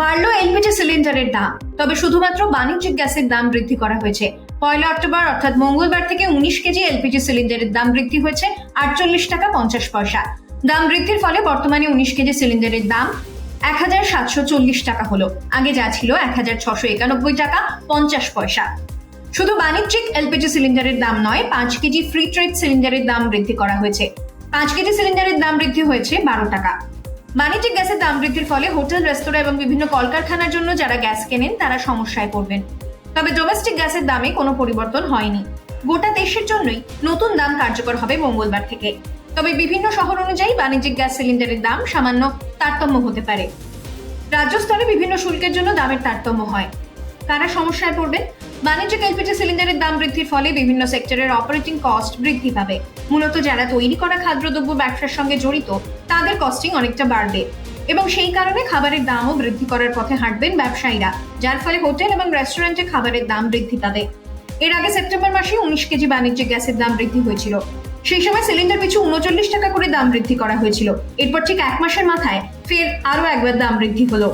বাড়লো এলপিজি সিলিন্ডারের দাম। তবে শুধুমাত্র বাণিজ্যিক গ্যাসের দাম বৃদ্ধি করা হয়েছে। পয়লা অক্টোবর, অর্থাৎ মঙ্গলবার থেকে উনিশ কেজি এলপিজি সিলিন্ডারের দাম বৃদ্ধি হয়েছে আটচল্লিশ টাকা পঞ্চাশ পয়সা। দাম বৃদ্ধির ফলে বর্তমানে উনিশ কেজি সিলিন্ডারের দাম এক হাজার সাতশো চল্লিশ টাকা হলো। আগে যা ছিল এক হাজার ছশো একানব্বই টাকা পঞ্চাশ পয়সা। শুধু বাণিজ্যিক এলপিজি সিলিন্ডারের দাম নয়, পাঁচ কেজি ফ্রি ট্রেড সিলিন্ডারের দাম বৃদ্ধি করা হয়েছে। পাঁচ কেজি সিলিন্ডারের দাম বৃদ্ধি হয়েছে বারো টাকা। বাণিজ্যিক গ্যাসের দাম বৃদ্ধির ফলে হোটেল, রেস্তোরাঁ এবং বিভিন্ন কলকারখানার জন্য যারা গ্যাস কেনেন, তারা সমস্যায় পড়বেন। তবে ডোমেস্টিক গ্যাসের দামে কোনো পরিবর্তন হয়নি। গোটা দেশের জন্যই নতুন দাম কার্যকর হবে মঙ্গলবার থেকে। তবে বিভিন্ন শহর অনুযায়ী বাণিজ্যিক গ্যাস সিলিন্ডারের দাম সামান্য তারতম্য হতে পারে। রাজ্য স্তরে বিভিন্ন শুল্কের জন্য দামের তারতম্য হয়। কারা সমস্যায় পড়বেন? বাণিজ্যিক এলপিজি সিলিন্ডারের দাম বৃদ্ধির ফলে বিভিন্ন সেক্টরের অপারেটিং কস্ট বৃদ্ধি পাবে। মূলত যারা তৈরি করা খাদ্যদ্রব্য ব্যবসার সঙ্গে জড়িত, তাদের কস্টিং অনেকটা বাড়বে এবং সেই কারণে খাবারের দামও বৃদ্ধি করার পথে হাঁটবেন ব্যবসায়ীরা, যার ফলে হোটেল এবং রেস্টুরেন্টে খাবারের দাম বৃদ্ধি পাবে। এর আগে সেপ্টেম্বর মাসে উনিশ কেজি বাণিজ্যিক গ্যাসের দাম বৃদ্ধি হয়েছিল। সেই সময় সিলিন্ডার পিছু উনচল্লিশ টাকা করে দাম বৃদ্ধি করা হয়েছিল। এরপর ঠিক এক মাসের মাথায় ফের আরও একবার দাম বৃদ্ধি হলো।